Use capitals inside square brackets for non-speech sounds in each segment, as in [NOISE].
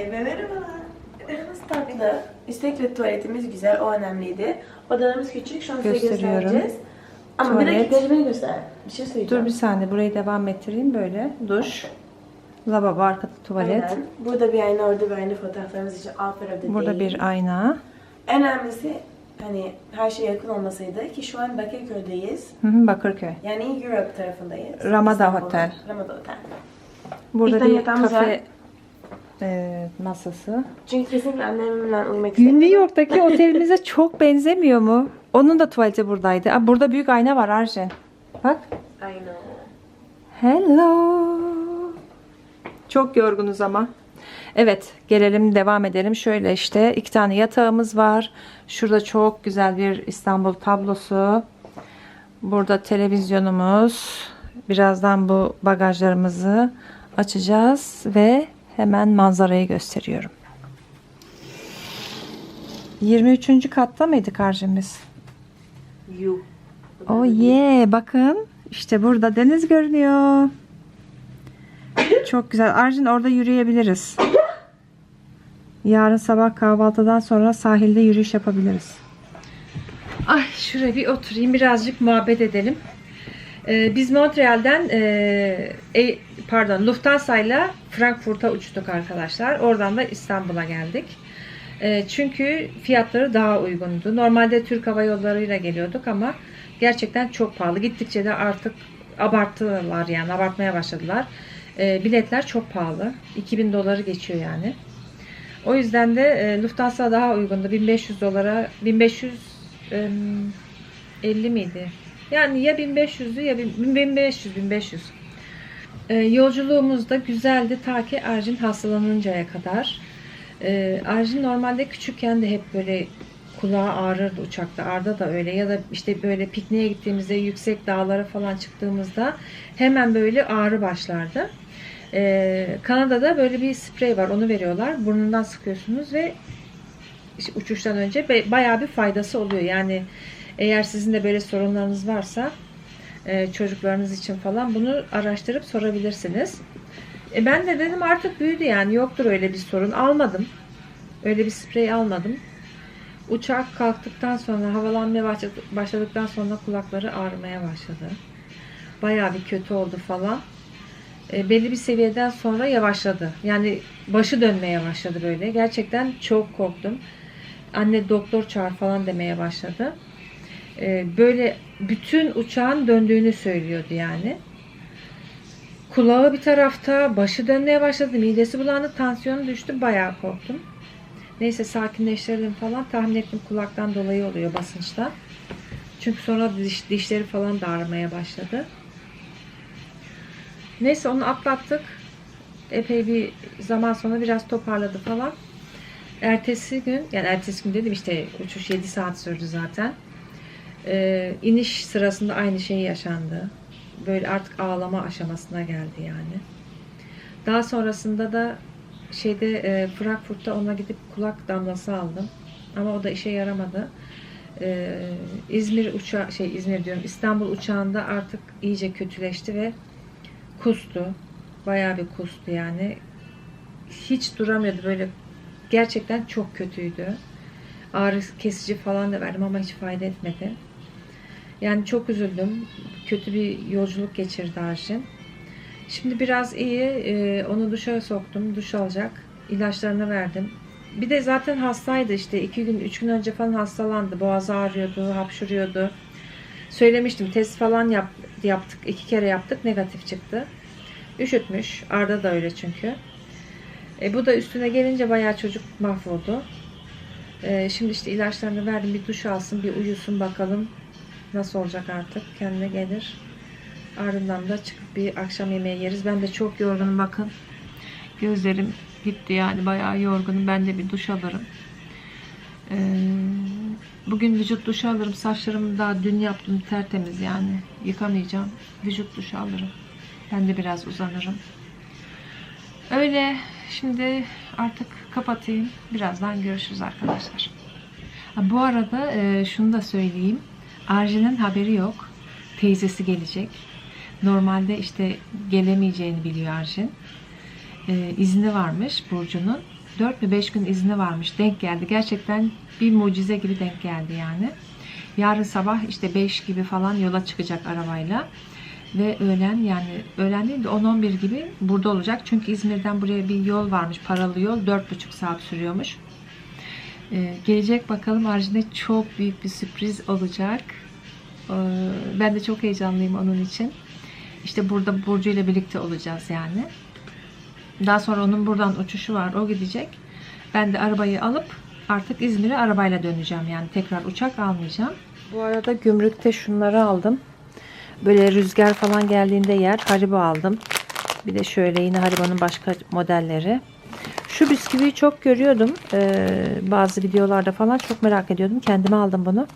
Eve merhabalar. Evimiz tatlı. Üstelik tuvaletimiz güzel, o önemliydi. Odalarımız küçük, şu an size Gösteriyorum. göstereceğiz. Ama bir de Tuvalet. gitmeni göster. Bir şey söyleyeceğim. Dur bir saniye burayı devam ettireyim böyle. Duş. Lavabo, arkada tuvalet. Aynen. Burada bir ayna, orada bir ayna fotoğraflarımız için Alfred'de Burada değil. bir ayna. En önemlisi hani her şey yakın olmasıydı ki şu an Bakırköy'deyiz. Hı hı, Bakırköy. Yani Europe tarafındayız. Ramada İstanbul'da. Otel. Ramada Otel. Burada Bir tane bir yatağımız kafe var. E, masası. Çünkü kesinlikle annemle uyumak istedim. New York'taki [LAUGHS] otelimize çok benzemiyor mu? Onun da tuvaleti buradaydı. Aa, burada büyük ayna var Arjen. Bak. I know. Hello. Çok yorgunuz ama. Evet, gelelim devam edelim. Şöyle işte iki tane yatağımız var. Şurada çok güzel bir İstanbul tablosu. Burada televizyonumuz. Birazdan bu bagajlarımızı açacağız ve hemen manzarayı gösteriyorum. 23. katta mıydık harcımız? You. Oh yeah, bakın işte burada deniz görünüyor. Çok güzel. Arjin orada yürüyebiliriz. Yarın sabah kahvaltıdan sonra sahilde yürüyüş yapabiliriz. Ay şuraya bir oturayım birazcık muhabbet edelim. Ee, biz Montreal'den e, e, pardon Lufthansa ile Frankfurt'a uçtuk arkadaşlar. Oradan da İstanbul'a geldik. E, çünkü fiyatları daha uygundu. Normalde Türk Hava Yolları'yla geliyorduk ama gerçekten çok pahalı. Gittikçe de artık abarttılar yani abartmaya başladılar. E, biletler çok pahalı. 2000 doları geçiyor yani. O yüzden de e, Lufthansa daha uygundu. 1500 dolara 1500 e, 50 miydi? Yani ya 1500'dü ya 1500 1500. E, yolculuğumuz da güzeldi ta ki Arjin hastalanıncaya kadar. E, Arjin normalde küçükken de hep böyle kulağı ağrırdı uçakta. Arda da öyle ya da işte böyle pikniğe gittiğimizde yüksek dağlara falan çıktığımızda hemen böyle ağrı başlardı. Ee, Kanada'da böyle bir sprey var. Onu veriyorlar. Burnundan sıkıyorsunuz ve işte uçuştan önce bayağı bir faydası oluyor. Yani eğer sizin de böyle sorunlarınız varsa e, çocuklarınız için falan bunu araştırıp sorabilirsiniz. E, ben de dedim artık büyüdü yani yoktur öyle bir sorun. Almadım. Öyle bir sprey almadım. Uçak kalktıktan sonra havalanmaya başladı- başladıktan sonra kulakları ağrımaya başladı. Bayağı bir kötü oldu falan e, belli bir seviyeden sonra yavaşladı. Yani başı dönmeye başladı böyle. Gerçekten çok korktum. Anne doktor çağır falan demeye başladı. E, böyle bütün uçağın döndüğünü söylüyordu yani. Kulağı bir tarafta, başı dönmeye başladı, midesi bulandı, tansiyonu düştü. Bayağı korktum. Neyse sakinleştirdim falan. Tahmin ettim kulaktan dolayı oluyor basınçta. Çünkü sonra diş, dişleri falan da ağrımaya başladı. Neyse onu atlattık. Epey bir zaman sonra biraz toparladı falan. Ertesi gün, yani ertesi gün dedim işte uçuş 7 saat sürdü zaten. Ee, iniş sırasında aynı şey yaşandı. Böyle artık ağlama aşamasına geldi yani. Daha sonrasında da şeyde e, Frankfurt'ta ona gidip kulak damlası aldım. Ama o da işe yaramadı. Ee, İzmir uçağı şey İzmir diyorum İstanbul uçağında artık iyice kötüleşti ve kustu. Bayağı bir kustu yani. Hiç duramıyordu böyle. Gerçekten çok kötüydü. Ağrı kesici falan da verdim ama hiç fayda etmedi. Yani çok üzüldüm. Kötü bir yolculuk geçirdi Arşin. Şimdi biraz iyi. Ee, onu duşa soktum. Duş alacak. İlaçlarını verdim. Bir de zaten hastaydı işte. iki gün, üç gün önce falan hastalandı. Boğazı ağrıyordu, hapşuruyordu. Söylemiştim. Test falan yap, yaptık. iki kere yaptık. Negatif çıktı. Üşütmüş. Arda da öyle çünkü. E, bu da üstüne gelince bayağı çocuk mahvoldu. E, şimdi işte ilaçlarını verdim. Bir duş alsın, bir uyusun bakalım. Nasıl olacak artık? Kendine gelir. Ardından da çıkıp bir akşam yemeği yeriz. Ben de çok yorgunum bakın. Gözlerim gitti yani bayağı yorgunum. Ben de bir duş alırım. E, bugün vücut duşu alırım. Saçlarımı daha dün yaptım tertemiz yani. Yıkamayacağım. Vücut duşu alırım. Ben de biraz uzanırım. Öyle. Şimdi artık kapatayım. Birazdan görüşürüz arkadaşlar. Bu arada e, şunu da söyleyeyim. Arjen'in haberi yok. Teyzesi gelecek. Normalde işte gelemeyeceğini biliyor Arjen. E, izni varmış Burcu'nun. 4 mü 5 gün izni varmış. Denk geldi. Gerçekten bir mucize gibi denk geldi yani. Yarın sabah işte 5 gibi falan yola çıkacak arabayla. Ve öğlen yani öğlen değil de 10-11 gibi burada olacak. Çünkü İzmir'den buraya bir yol varmış. Paralı yol. 4,5 saat sürüyormuş. Ee, gelecek bakalım haricinde çok büyük bir sürpriz olacak. Ee, ben de çok heyecanlıyım onun için. İşte burada Burcu ile birlikte olacağız yani. Daha sonra onun buradan uçuşu var. O gidecek. Ben de arabayı alıp artık İzmir'e arabayla döneceğim. Yani tekrar uçak almayacağım. Bu arada gümrükte şunları aldım. Böyle rüzgar falan geldiğinde yer Haribo aldım. Bir de şöyle yine Haribo'nun başka modelleri. Şu bisküviyi çok görüyordum. Ee, bazı videolarda falan çok merak ediyordum. Kendime aldım bunu.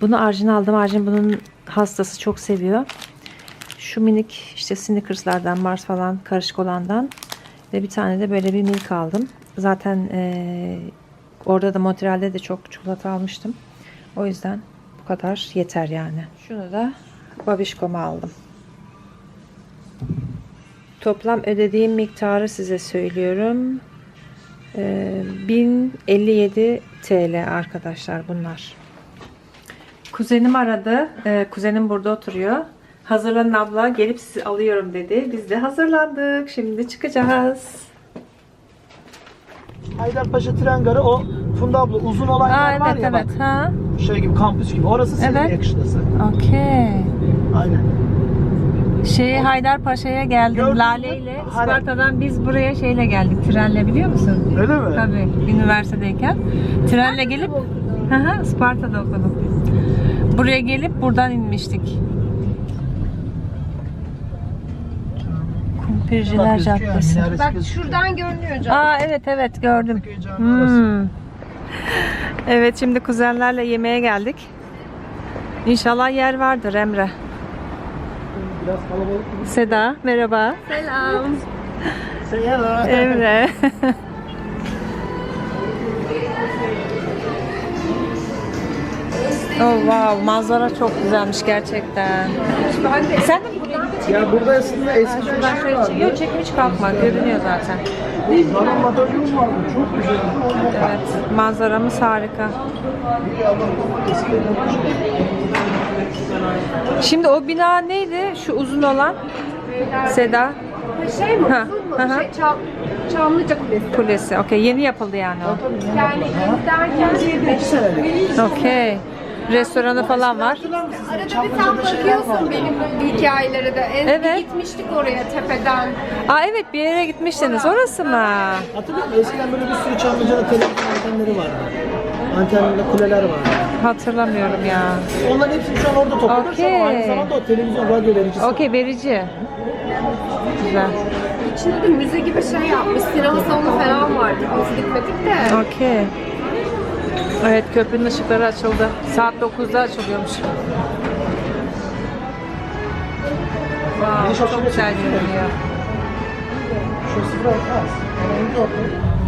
Bunu Arjin aldım. Arjin bunun hastası çok seviyor. Şu minik işte Snickers'lardan Mars falan karışık olandan ve bir tane de böyle bir milk aldım. Zaten ee, orada da Montreal'de de çok çikolata almıştım. O yüzden bu kadar yeter yani. Şunu da Babişkom'a aldım. Toplam ödediğim miktarı size söylüyorum. Ee, 1057 TL arkadaşlar bunlar. Kuzenim aradı. Ee, kuzenim burada oturuyor. Hazırlanın abla gelip sizi alıyorum dedi. Biz de hazırlandık. Şimdi çıkacağız. Haydarpaşa tren garı o Funda abla uzun olan Aa, yer var evet ya evet. Ha? bak şey gibi kampüs gibi orası senin Evet. yakıştası. Okey. Aynen. Şey Haydarpaşa'ya geldim. Gördün? Lale ile Hani- Isparta'dan biz buraya şeyle geldik. Trenle biliyor musun? Öyle mi? Tabii üniversitedeyken. Trenle gelip Hı hı, Isparta'da okudum. Buraya gelip buradan inmiştik. Kumpirciler Caddesi. Bak şuradan görünüyor canım. Aa evet evet gördüm. Hmm. Evet şimdi kuzenlerle yemeğe geldik. İnşallah yer vardır Emre. Biraz kalabalık gibi. Seda merhaba. Selam. Seyahat. Emre. [LAUGHS] oh wow manzara çok güzelmiş gerçekten. Sen de buradan Ya burada aslında eski bir şey şöyle vardı. çekiyor çekim hiç kalkma görünüyor zaten. Bana madalyon vardı. Çok güzel. Evet manzaramız harika. Şimdi o bina neydi şu uzun olan? Seda Şey mi? Ha, Uzun mu? hı hı. Şey, Çam, Çamlıca Kulesi. Kulesi. Okey yeni yapıldı yani o. Yani senelik. Okey. Restoranı falan var. Arada bir sen bakıyorsun benim hikayelere de. En Evet. bir gitmiştik oraya tepeden. Aa evet bir yere gitmiştiniz. Orası mı? Hatırlıyor musun? Eskiden böyle bir sürü Çamlıca'da televizyon antenleri vardı. Antenli kuleler vardı. Hatırlamıyorum ya. Onların hepsini şu an orada topluyoruz Okey. ama aynı zamanda o televizyon radyo vericisi. Okey verici. Güzel. İçinde de müze gibi şey yapmış. Sinema salonu falan vardı. Biz gitmedik de. Okey. Evet köprünün ışıkları açıldı. Saat 9'da açılıyormuş. Wow, çok güzel görünüyor. Şu sıfır olmaz.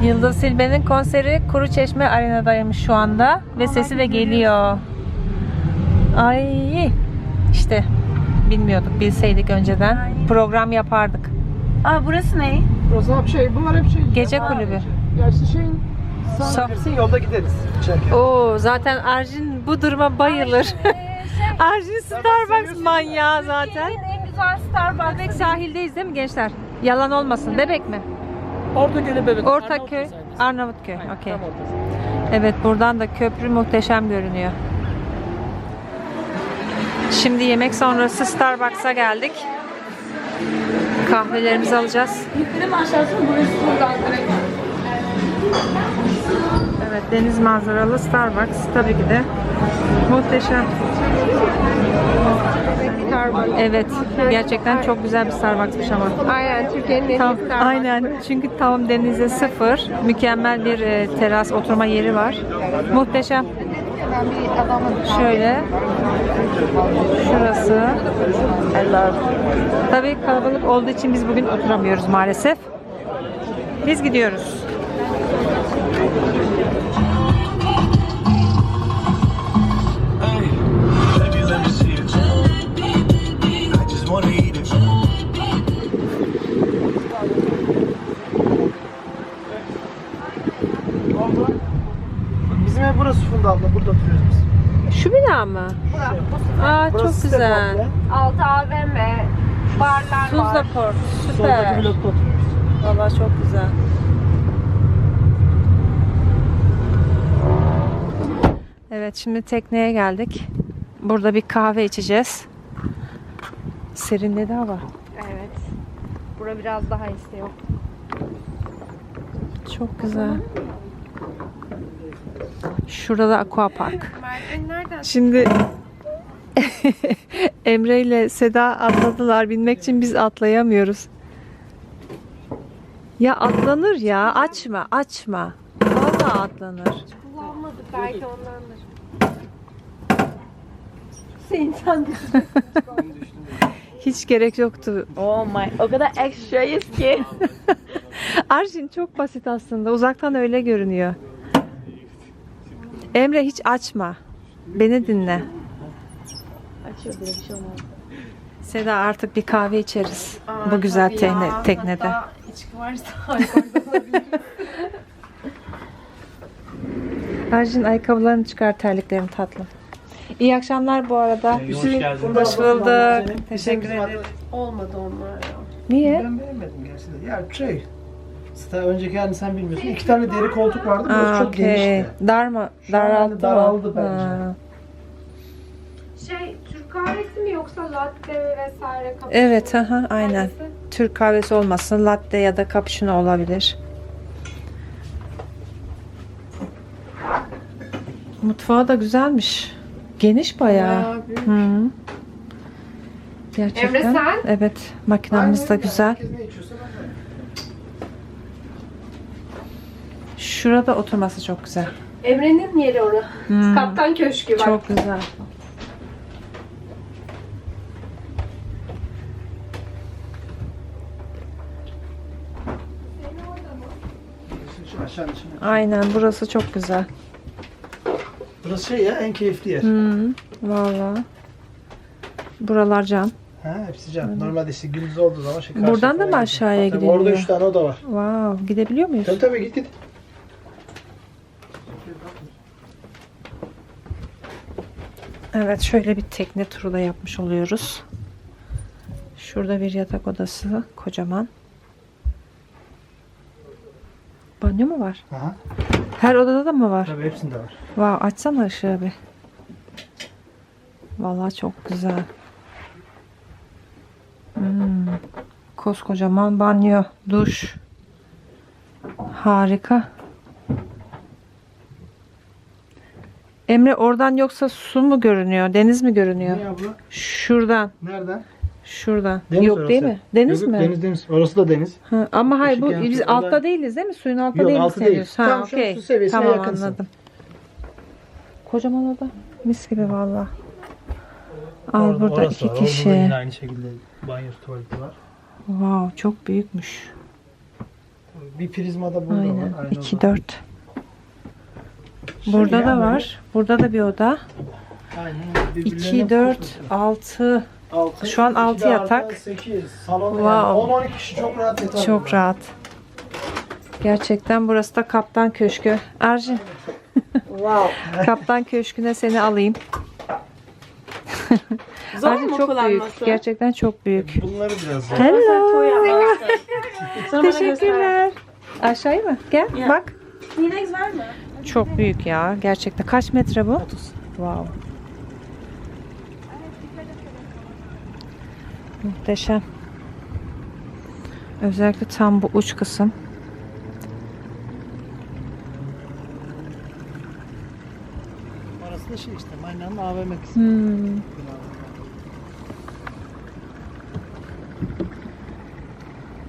Yıldız Silbe'nin konseri Kuru Çeşme Arena'daymış şu anda ve sesi de geliyor. Ay işte bilmiyorduk bilseydik önceden program yapardık. Aa burası ne? Burası hep şey, bunlar hep şey. Gece Ha, kulübü. Ya işte şeyin sağ yolda gideriz. İçerken. Oo zaten Arjin bu duruma bayılır. [LAUGHS] Arjin Starbucks manyağı zaten. En güzel Starbucks. Bebek sahildeyiz değil mi gençler? Yalan olmasın. Bebek mi? Ortaköy'le bebek. Ortaköy, Arnavutköy. Okey. Evet buradan da köprü muhteşem görünüyor. Şimdi yemek sonrası Starbucks'a geldik. Kahvelerimizi alacağız. Yukarı mı aşağısı mı? Burası buradan direkt. Evet deniz manzaralı Starbucks tabii ki de muhteşem. Evet gerçekten çok güzel bir Starbucks'mış ama. Aynen Türkiye'nin en Tam, Starbucks. aynen çünkü tam denize sıfır mükemmel bir e, teras oturma yeri var. Muhteşem. Şöyle. Şurası. Tabii kalabalık olduğu için biz bugün oturamıyoruz maalesef. Biz gidiyoruz. Oturuyoruz biz. Şu bina mı? Aa çok Burası site güzel. komple. Altı AVM, barlar Tuzla var. Port. Soldaki Süper. blokta oturuyoruz. Valla çok güzel. Evet şimdi tekneye geldik. Burada bir kahve içeceğiz. Serinledi hava. Evet. Bura biraz daha istiyor. Çok güzel. Şurada da aqua park. Şimdi [LAUGHS] Emre ile Seda atladılar. Binmek için biz atlayamıyoruz. Ya atlanır ya. Açma, açma. Vallahi atlanır. Kullanmadık belki ondandır. Hiç gerek yoktu. Oh my. O kadar ekstrayız ki. [LAUGHS] Arjin çok basit aslında. Uzaktan öyle görünüyor. Emre hiç açma. Beni dinle. Açıyor bir şey olmaz. Seda artık bir kahve içeriz. Bu güzel tekne, teknede. Hatta içki varsa. [LAUGHS] Arjin ayakkabılarını çıkar terliklerini tatlım. İyi akşamlar bu arada. Hoş geldin. Hoş bulduk. Teşekkür ederim. Olmadı onlar ya. Niye? Ben beğenmedim gerçi de. Ya şey, Sita önceki halini sen bilmiyorsun. İki tane deri koltuk vardı. Burası Aa, çok okey. genişti. Dar mı? Şu an Daralttı mı? daraldı bence. Ha. Şey, Türk kahvesi mi yoksa latte vesaire cappuccino? Evet, aha, aynen. Hangisi? Türk kahvesi olmasın. Latte ya da cappuccino olabilir. Mutfağı da güzelmiş. Geniş bayağı. Bayağı büyük. Hı. Gerçekten. Emre sen? Evet. Makinamız da güzel. Herkes ne içiyorsa ben de. Şurada oturması çok güzel. Emre'nin yeri orası. Hmm, Kaptan köşkü var. Çok güzel. Aynen burası çok güzel. Burası şey ya en keyifli yer. Hı, Valla. Buralar cam. Ha, hepsi cam. Normalde işte gündüz olduğu zaman şey Buradan da mı gidiyor. aşağıya Tabii gidiliyor? Orada üç tane oda var. Wow. Gidebiliyor muyuz? Tabii tabii git git. Evet şöyle bir tekne turu da yapmış oluyoruz. Şurada bir yatak odası kocaman. Banyo mu var? Aha. Her odada da mı var? Tabii hepsinde var. Wow, açsana ışığı bir. Vallahi çok güzel. Hmm. Koskocaman banyo, duş. Harika. Emre oradan yoksa su mu görünüyor, deniz mi görünüyor? Ne abla? Şuradan, Nereden? şuradan. Deniz Yok orası. değil mi? Deniz Yok, yok, mi? Deniz deniz. Orası da deniz. Ha, ama hayır bu Işık biz Oradan- altta değiliz değil mi? Suyun altta Yok, değil mi altı değil. seviyoruz? Ha, Tam şu okey. su seviyesine Tamam yakınsın. anladım. Kocaman oda. Mis gibi valla. Al Orada- burada orası iki var. Orada da kişi. yine aynı şekilde banyosu tuvaleti var. Wow çok büyükmüş. Bir prizmada burada Aynen. var. Aynı 2 oda. 4. Burada da var. Burada da bir oda. Aynen. 2 4 6 Altı, Şu an altı iki de yatak. Salon Wow. yani 10-12 kişi çok rahat yatar. çok burada. rahat. Gerçekten burası da Kaptan Köşkü. Ercin. Wow. [LAUGHS] Kaptan Köşkü'ne seni alayım. [LAUGHS] Zor Ercin mu çok büyük. Gerçekten çok büyük. Bunları biraz zor. Hello. Teşekkürler. Aşağıya mı? Gel Ya. bak. Kleenex var mı? Çok büyük ya. Gerçekten. Kaç metre bu? 30. Wow. Muhteşem. Özellikle tam bu uç kısım. Orası da şey işte Maynan'ın AVM kısmı. Hmm.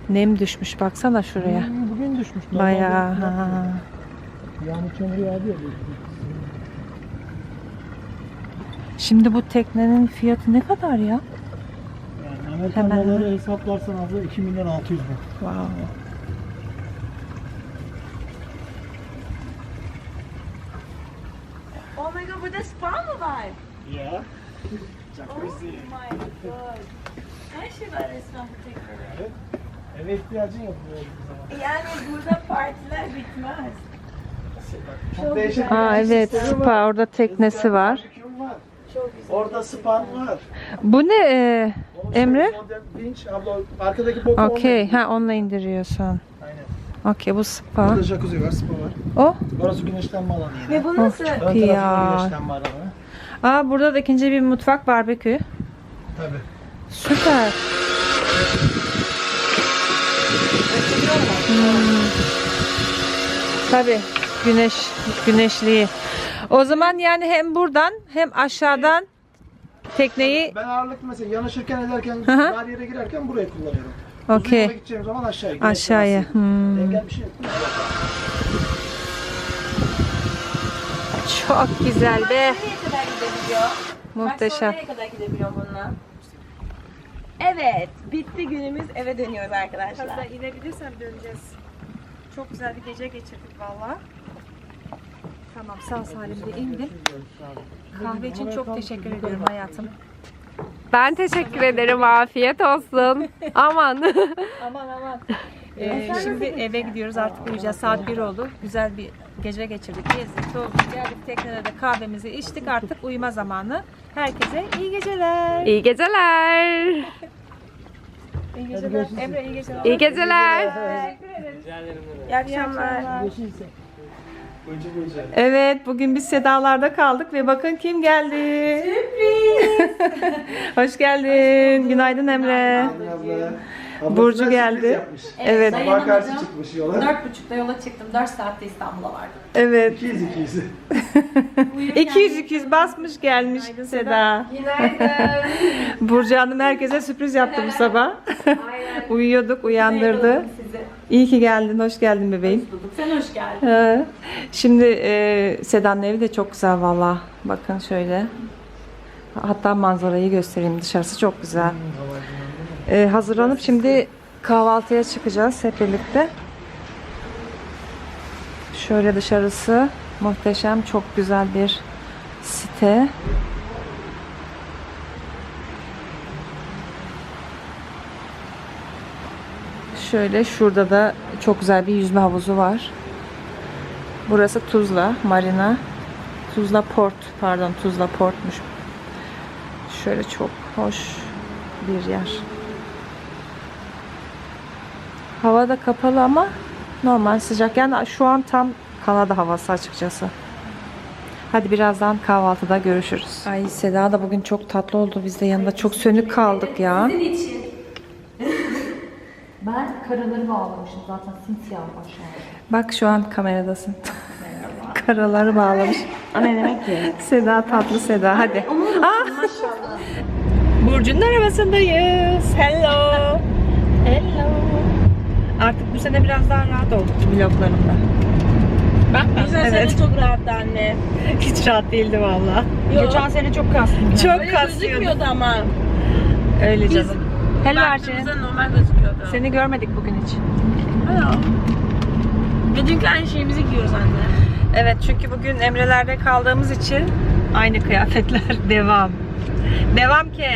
Nem düşmüş baksana şuraya. Hmm, Bugün düşmüş. Bayağı. ha. Yağmur çamur yağdı ya. Şimdi bu teknenin fiyatı ne kadar ya? Yani Amerikan Hemen doları hesaplarsan abla 2 milyon 600 bin. Wow. Oh my god burada spa mı var? Ya. Oh my god. Her şey var resmen bu teknede. Eve ihtiyacın yok. Yani burada partiler bitmez. Çok değişik Aa evet sistemi var. spa orada teknesi var. Orada span var. Bu ne e, Emre? şöyle modern Vinç abla arkadaki boku Okey ha onunla indiriyorsun. Aynen. Okey bu spa. Burada jacuzzi var, spa var. O Orası güneşlenme alanı yine. Ve bu nasıl? Ön iyi tarafı ya. güneşlenme alanı. Aa burada da ikinci bir mutfak barbekü. Tabii. Süper. Hmm. Tabii güneş güneşliği. O zaman yani hem buradan hem aşağıdan tekneyi Ben ağırlık mesela yanaşırken ederken, Hı hı. bariyere girerken burayı kullanıyorum. Uzun okey yola gideceğim zaman aşağıya. aşağıya. Hmm. Engel bir şey yok. Çok güzel be. Nereye kadar gidebiliyor? Muhteşem. Nereye kadar gidebiliyor bununla? Evet, bitti günümüz eve dönüyoruz arkadaşlar. inebilirsem döneceğiz. Çok güzel bir gece geçirdik valla. Tamam sağ salimde indim. Kahve için çok teşekkür ediyorum hayatım. Ben teşekkür ederim. Afiyet olsun. Aman. [LAUGHS] Aman aman. [LAUGHS] Ee, şimdi eve gidiyoruz artık uyuyacağız. Saat 1 oldu. Güzel bir gece geçirdik. Gezdik, tozduk, geldik teknede de kahvemizi içtik. Artık uyuma zamanı. Herkese iyi geceler. İyi geceler. İyi geceler. Emre iyi geceler. İyi geceler. İyi akşamlar. Evet, bugün biz Sedalar'da kaldık ve bakın kim geldi. Sürpriz. [LAUGHS] Hoş geldin. Günaydın Emre. Abla. Burcu geldi. yapmış. Evet, Sabah karşı çıkmış yola. Dört buçukta yola çıktım. Dört saatte İstanbul'a vardım. evet. 200 200. 200 200 basmış gelmiş Seda. Günaydın. Burcu Hanım herkese sürpriz yaptı bu sabah. Uyuyorduk, uyandırdı. İyi ki geldin, hoş geldin bebeğim. Sen hoş geldin. Ee, Şimdi e, Seda'nın evi de çok güzel valla. Bakın şöyle. Hatta manzarayı göstereyim. Dışarısı çok güzel. Ee, hazırlanıp şimdi kahvaltıya çıkacağız hep birlikte. Şöyle dışarısı muhteşem, çok güzel bir site. Şöyle şurada da çok güzel bir yüzme havuzu var. Burası Tuzla Marina. Tuzla Port, pardon Tuzla Port'muş. Şöyle çok hoş bir yer. Hava da kapalı ama normal sıcak. Yani şu an tam Kanada havası açıkçası. Hadi birazdan kahvaltıda görüşürüz. Ay Seda da bugün çok tatlı oldu. Biz de yanında çok sönük kaldık ya. [LAUGHS] Ben karaları bağlamışım zaten simsiyah aşağıya. Bak şu an kameradasın. [LAUGHS] Karaları bağlamış. O ne demek ki? [LAUGHS] Seda tatlı Seda hadi. Ah! Burcu'nun arabasındayız. Hello. Hello. Artık bu sene biraz daha rahat olduk vloglarımda. Bak Evet. sene çok rahattı anne. [LAUGHS] Hiç rahat değildi valla. Geçen sene çok kastım. Çok Öyle gözükmüyordu ama. Öyle canım. Hello. Baktığımızda normal gözüküyordu. Seni görmedik bugün hiç. Hello. Ve dünkü aynı şeyimizi giyiyoruz anne. Evet çünkü bugün Emre'lerde kaldığımız için aynı kıyafetler [LAUGHS] devam. Devam ki.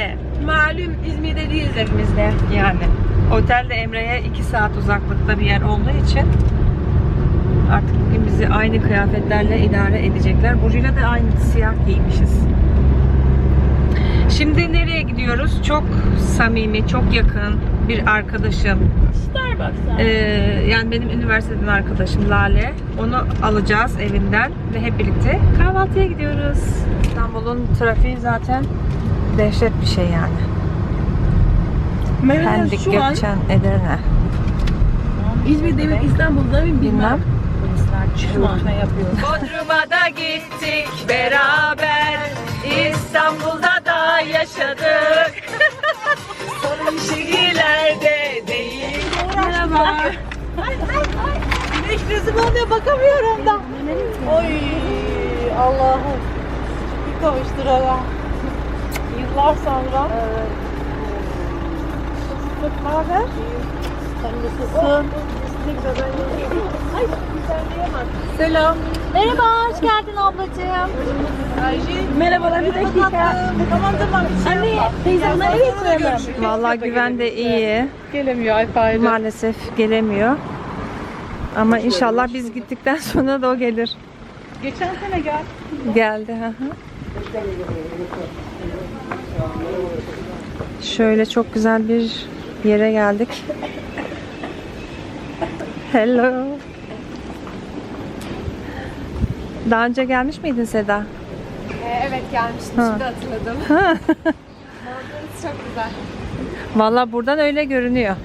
Malum İzmir'de değiliz hepimiz de. Yani. Otel de Emre'ye 2 saat uzaklıkta bir yer olduğu için artık bugün bizi aynı kıyafetlerle idare edecekler. Burcu'yla da aynı siyah giymişiz. Şimdi nereye gidiyoruz? Çok samimi, çok yakın bir arkadaşım. Starbucks'a. Ee, yani benim üniversiteden arkadaşım Lale. Onu alacağız evinden ve hep birlikte kahvaltıya gidiyoruz. İstanbul'un trafiği zaten dehşet bir şey yani. Mehmet Pendik, şu an Gökçen, Edirne. İzmir'de mi İstanbul'da mı bilmem. Şu an yapıyor. Bodrum'a da gittik beraber. İstanbul'da da yaşadık. [LAUGHS] Şehirlerde değil. Merhaba. Güneş gözüm oluyor bakamıyorum da. Oy Allah'ım. Bir kavuşturalım. Yıllar sonra. Evet. Haber? Sen nasılsın? Selam. Merhaba, hoş geldin ablacığım. Merhabalar bir dakika. Tamam tamam. Anne teyzemle eve götürelim. Vallahi güven de iyi. Gelemiyor Maalesef gelemiyor. Ama inşallah biz gittikten [LAUGHS] sonra da o gelir. Geçen sene gel. Geldi. Hı hı. Şöyle çok güzel bir yere geldik. Hello. Daha önce gelmiş miydin Seda? Ee, evet gelmiştim Ha. şimdi hatırladım. Manzarası çok güzel. Valla buradan öyle görünüyor.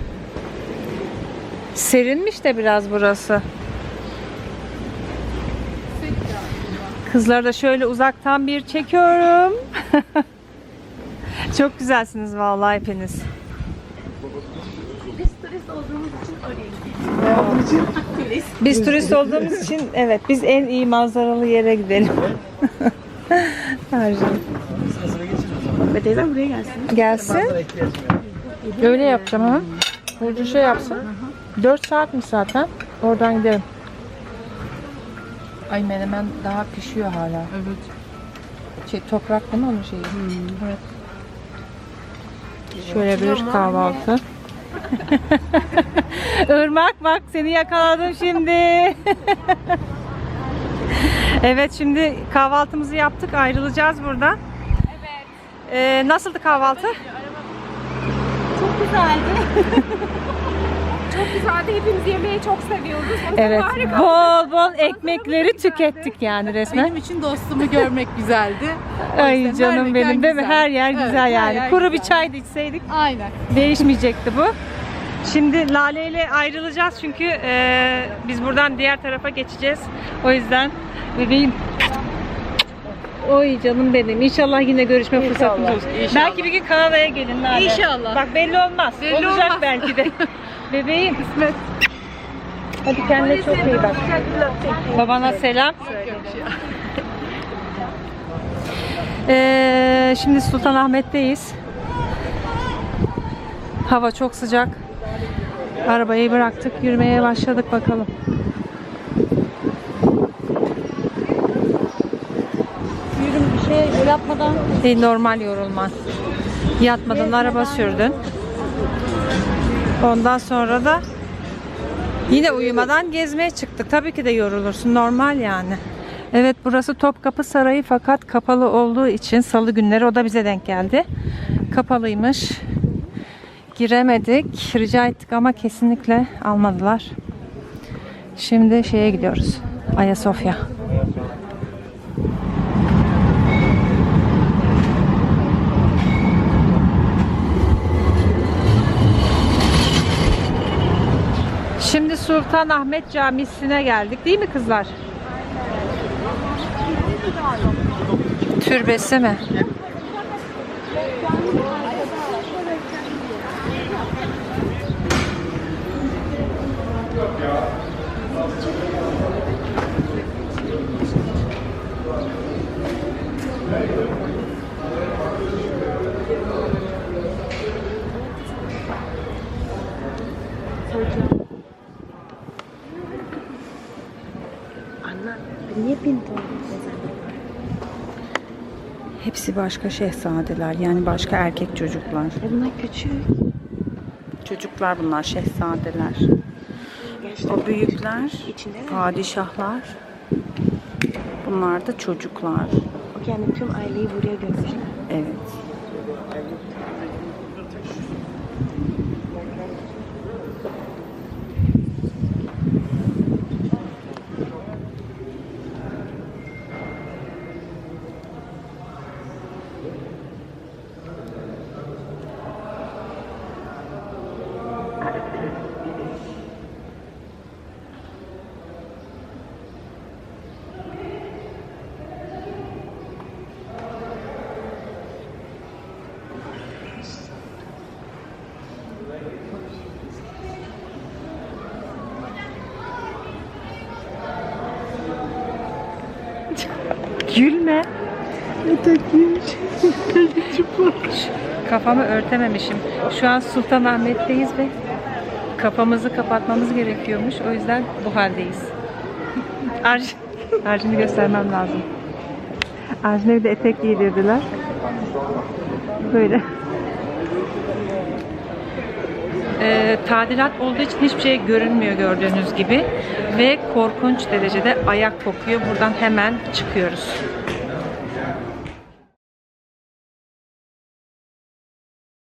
Serinmiş de biraz burası. Kızları da şöyle uzaktan bir çekiyorum. [LAUGHS] Çok güzelsiniz vallahi hepiniz. Biz turist olduğumuz için evet biz en iyi manzaralı yere gidelim. Şey. Ve teyzem buraya gelsin. Gelsin. Öyle yapacağım ha. Burcu şey yapsın. 4 saatmiş zaten. Oradan giderim. Ay menemen daha pişiyor hala. Evet. Şey toprak değil mi onun şeyi? Evet. Şöyle bir kahvaltı. [LAUGHS] Irmak bak seni yakaladım şimdi. [LAUGHS] evet şimdi kahvaltımızı yaptık ayrılacağız buradan. Evet. Ee, nasıldı kahvaltı? Çok güzeldi. [LAUGHS] çok güzeldi. Hepimiz yemeği çok seviyoruz. O yüzden Evet. harika. Bol bol ekmekleri tükettik yani resmen. Benim için dostumu görmek güzeldi. Ay canım benim değil mi? Her yer Evet, güzel her yani. yer Kuru bir güzel. çay da içseydik Aynen. değişmeyecekti bu. Şimdi Lale ile ayrılacağız çünkü e, biz buradan diğer tarafa geçeceğiz. O yüzden bebeğim Oy canım benim. İnşallah yine görüşme fırsatımız olur. Belki bir gün Kanada'ya gelin Lale. İnşallah. Bak belli olmaz. Belli Olacak olmaz. belki de. [LAUGHS] Bebeğim. İsmet. Hadi kendine çok iyi bak. Babana selam. Ee, şimdi Sultanahmet'teyiz. Hava çok sıcak. Arabayı bıraktık, yürümeye başladık bakalım. Yürüm bir şey yapmadan E, normal yorulman. Yatmadan araba sürdün. Ondan sonra da yine uyumadan gezmeye çıktık. Tabii ki de yorulursun. Normal yani. Evet burası Topkapı Sarayı fakat kapalı olduğu için salı günleri o da bize denk geldi. Kapalıymış. Giremedik. Rica ettik ama kesinlikle almadılar. Şimdi şeye gidiyoruz. Ayasofya. Şimdi Sultanahmet Camisi'ne geldik değil mi kızlar? Türbesi mi? Anne, Hepsi başka şehzadeler yani başka erkek çocuklar. E bunlar küçük. Çocuklar bunlar şehzadeler. O büyükler padişahlar. Bunlar da çocuklar. O kendi tüm aileyi buraya götürdü. Evet. Gülme. [LAUGHS] Kafamı örtememişim. Şu an Sultanahmet'teyiz ve kafamızı kapatmamız gerekiyormuş. O yüzden bu haldeyiz. [LAUGHS] Arj Arjin'i göstermem lazım. Arjin'e bir de etek giydirdiler. Böyle. Ee, tadilat olduğu için hiçbir şey görünmüyor gördüğünüz gibi ve korkunç derecede ayak kokuyor. Buradan hemen çıkıyoruz.